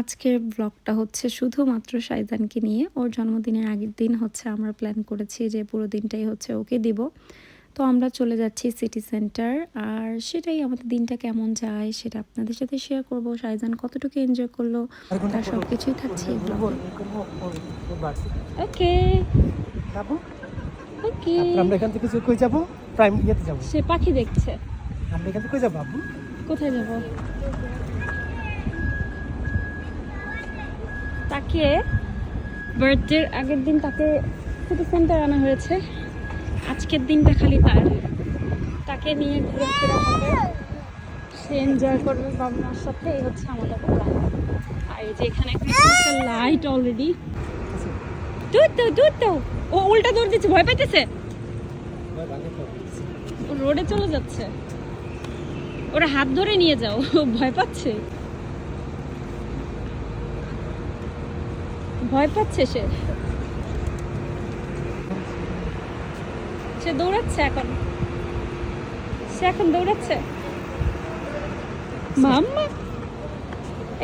আজকের ব্লগটা হচ্ছে শুধুমাত্র শাইজানকে নিয়ে। ওর জন্মদিনের আগের দিন হচ্ছে আমরা প্ল্যান করেছি যে পুরো দিনটাই হচ্ছে ওকে দিব। তো আমরা চলে যাচ্ছি সিটি সেন্টার আর সেটাই আমাদের দিনটা কেমন যায় সেটা আপনাদের সাথে শেয়ার করব। শাইজান কতটুকু এনজয় করল তার সব কিছুই থাকছে এই ওকে যাব? ওকে আমরা এখান থেকে কই যাব? প্রাইম ইয়েতে যাব। সে পাখি দেখছে। আমরা এখান থেকে কই যাব কোথায় যাব? তাকে বার্থডের আগের দিন তাকে সিটি সেন্টার আনা হয়েছে। আজকের দিনটা খালি তার। তাকে নিয়ে ঘুরে ফেরা হবে। সে এনজয় করবে বাবার সাথে, এই হচ্ছে আমাদের প্ল্যান আর এই যে এখানে ক্রিসমাসের লাইট অলরেডি দুধ দাও দুধ দাও ও উল্টা দৌড় দিচ্ছে, ভয় পাইতেছে? রোডে চলে যাচ্ছে। ওরা হাত ধরে নিয়ে যাও ভয় পাচ্ছে? ভয় পাচ্ছে সে? সে দৌড়াচ্ছে এখন। সে এখন দৌড়াচ্ছে? মাম্মা?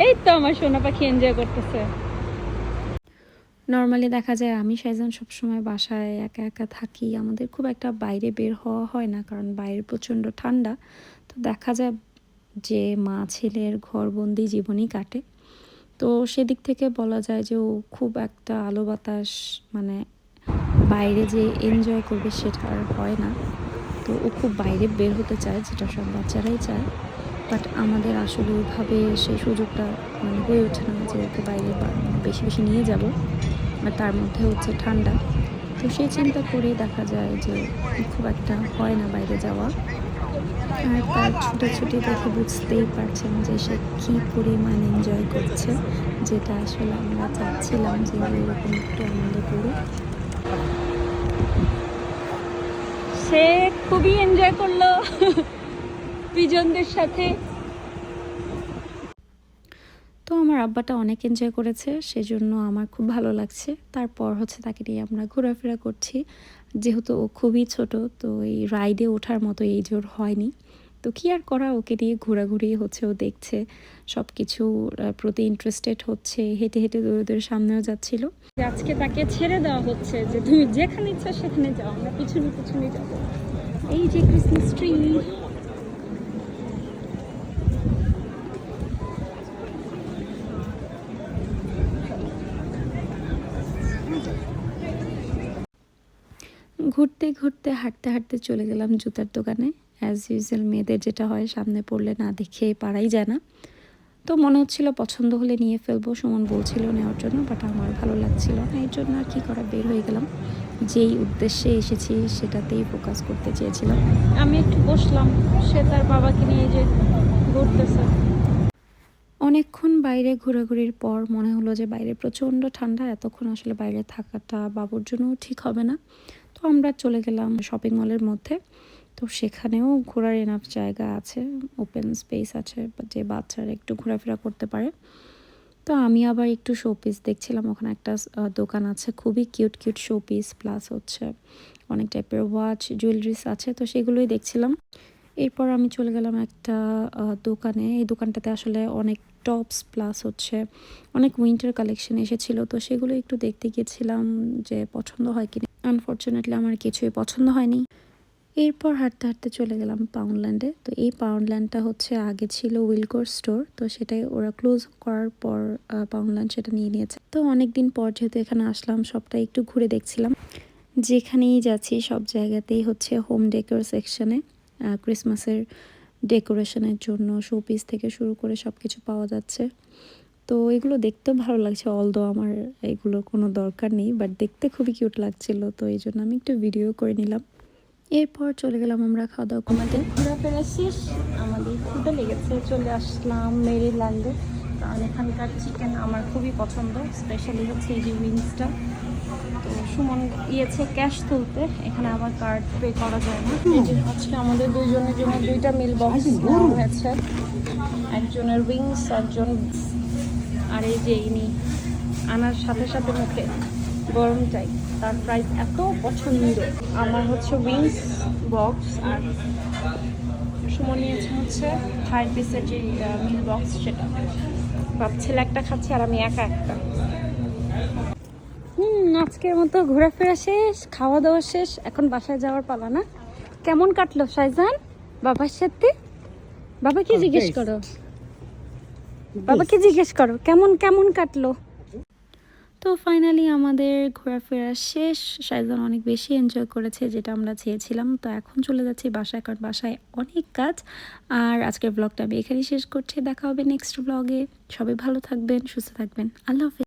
এই তো আমার সোনা পাখি এনজয় করতেছে। নর্মালি দেখা যায় আমি সাইজান সবসময় বাসায় একা একা থাকি। আমাদের খুব একটা বাইরে বের হওয়া হয় না, কারণ বাইরে প্রচণ্ড ঠান্ডা। তো দেখা যায় যে মা ছেলের ঘরবন্দি জীবনই কাটে। তো সেদিক থেকে বলা যায় যে ও খুব একটা আলো বাতাস মানে বাইরে যে এনজয় করবে সেটা আর হয় না। তো ও খুব বাইরে বের হতে চায়, যেটা সব বাচ্চারাই চায়। বাট আমাদের আসলে ওইভাবে সেই সুযোগটা মানে হয়ে ওঠে না যে ওকে বাইরে বেশি বেশি নিয়ে যাব। আর তার মধ্যে হচ্ছে ঠান্ডা। তো সেই চিন্তা করেই দেখা যায় যে খুব একটা হয় না বাইরে যাওয়া। আর তার ছুটোছুটি দেখে বুঝতেই পারছেন যে সে কী পরিমাণ এনজয় করছে, যেটা আসলে আমরা চাচ্ছিলাম যে এরকম একটু আনন্দ করুক। সে খুবই এনজয় করল। প্রিজনদের সাথে তো আমার আব্বাটা অনেক এনজয় করেছে, সেজন্য আমার খুব ভালো লাগছে। তারপর হচ্ছে তাকে নিয়ে আমরা ঘোরাফেরা করছি। যেহেতু ও খুবই ছোট, তো এই রাইডে ওঠার মতো এই জোর হয়নি। তো কি আর করা, ওকে নিয়ে ঘোরাঘুরি হচ্ছে, ও দেখছে। সব কিছু প্রতি ইন্টারেস্টেড হচ্ছে, হেঁটে হেঁটে দৌড়ে দৌড়ে সামনেও যাচ্ছিল। আজকে তাকে ছেড়ে দেওয়া হচ্ছে যে, তুমি যেখানে ইচ্ছা সেখানে যাও, আমরা পিছনে পিছনে যাব। এই যে ক্রিসমাস ট্রি ঘুরতে ঘুরতে, হাঁটতে হাঁটতে চলে গেলাম জুতার দোকানে। অ্যাজ ইউজুয়াল মেয়েদের যেটা হয়, সামনে পড়লে না দেখে পারাই যায় না। তো মনে হচ্ছিল পছন্দ হলে নিয়ে ফেলব, সুমন বলছিল নেওয়ার জন্য বাট আমার ভালো লাগছিল না। এর জন্য আর কি করা, বের হয়ে গেলাম। যেই উদ্দেশ্যে এসেছি, সেটাতেই ফোকাস করতে চেয়েছিলাম। আমি একটু বসলাম, সে তার বাবাকে নিয়ে যে ঘুরতেছে। অনেকক্ষণ বাইরে ঘোরাঘুরির পর মনে হলো যে বাইরে প্রচণ্ড ঠান্ডা, এতক্ষণ আসলে বাইরে থাকাটা বাবুর জন্যও ঠিক হবে না। তো আমরা চলে গেলাম শপিং মলের মধ্যে। তো সেখানেও ঘোরার এনাফ জায়গা আছে ওপেন স্পেস আছে, যে বাচ্চারা একটু ঘোরাফেরা করতে পারে। তো আমি আবার একটু শোপিস দেখছিলাম, ওখানে একটা দোকান আছে, খুবই কিউট কিউট শোপিস প্লাস হচ্ছে অনেক টাইপের ওয়াচ জুয়েলারিস আছে, তো সেগুলোই দেখছিলাম। এরপর আমি চলে গেলাম একটা দোকানে। এই দোকানটাতে আসলে অনেক টপস প্লাস হচ্ছে অনেক উইন্টার কালেকশন এসেছিল। তো সেগুলো একটু দেখতে গিয়েছিলাম যে পছন্দ হয় কিনা। আনফর্চুনেটলি আমার কিছুই পছন্দ হয়নি। এরপর হাঁটতে হাঁটতে চলে গেলাম পাউন্ডল্যান্ডে তো এই পাউন্ডল্যান্ডটা হচ্ছে আগে ছিল উইলকোর স্টোর তো সেটাই ওরা ক্লোজ করার পর পাউন্ডল্যান্ড সেটা নিয়ে নিয়েছে। তো অনেক দিন পর যেহেতু এখানে আসলাম সবটা একটু ঘুরে দেখছিলাম। যেখানেই যাচ্ছি সব জায়গাতেই হচ্ছে হোম ডেকোর সেকশনে ক্রিসমাসের ডেকোরেশনের জন্য শোপিস থেকে শুরু করে সব কিছু পাওয়া যাচ্ছে। তো এগুলো দেখতেও ভালো লাগছে অলদো আমার এগুলোর কোনো দরকার নেই বাট দেখতে খুবই কিউট লাগছিল, তো এই জন্য আমি একটু ভিডিও করে নিলাম। এরপর চলে গেলাম আমরা খাওয়া দাওয়া করতে। ঘোরাফেরা শেষ, আমাদের ক্ষুদে লেগেছে, চলে আসলাম মেরিল্যান্ডে কারণ এখানকার চিকেন আমার খুবই পছন্দ স্পেশালি হচ্ছে এই যে উইংসটা তো সুমন গিয়েছে ক্যাশ তুলতে, এখানে আবার কার্ড পে করা যায় না। আজকে আমাদের দুইজনের জন্য দুইটা মিল বক্স হয়েছে। একজনের উইংস একজন আর এই যে ইনি আনার সাথে সাথে মুখে গরম চাই, তার প্রাইস এত পছন্দ আমার হচ্ছে উইংস বক্স আর সুমন নিয়েছে হচ্ছে থার্ড পিসের যে মিল বক্স সেটা। বাপ ছেলে একটা খাচ্ছে আর আমি একা একটা। হুম আজকের মতো ঘোরাফেরা শেষ খাওয়া দাওয়া শেষ এখন বাসায় যাওয়ার পালা না। কেমন কাটলো শাইজান বাবার সাথে? বাবা কি জিজ্ঞেস. করো। বাবাকে জিজ্ঞেস করো কেমন কেমন কাটলো? তো ফাইনালি আমাদের ঘোরাফেরা শেষ। শাইজান অনেক বেশি এনজয় করেছে যেটা আমরা চেয়েছিলাম। তো এখন চলে যাচ্ছি বাসায় কারণ বাসায় অনেক কাজ। আর আজকের ব্লগটা আমি এখানেই শেষ করছি। দেখা হবে নেক্সট ব্লগে সবাই ভালো থাকবেন, সুস্থ থাকবেন। আল্লাহ হাফেজ।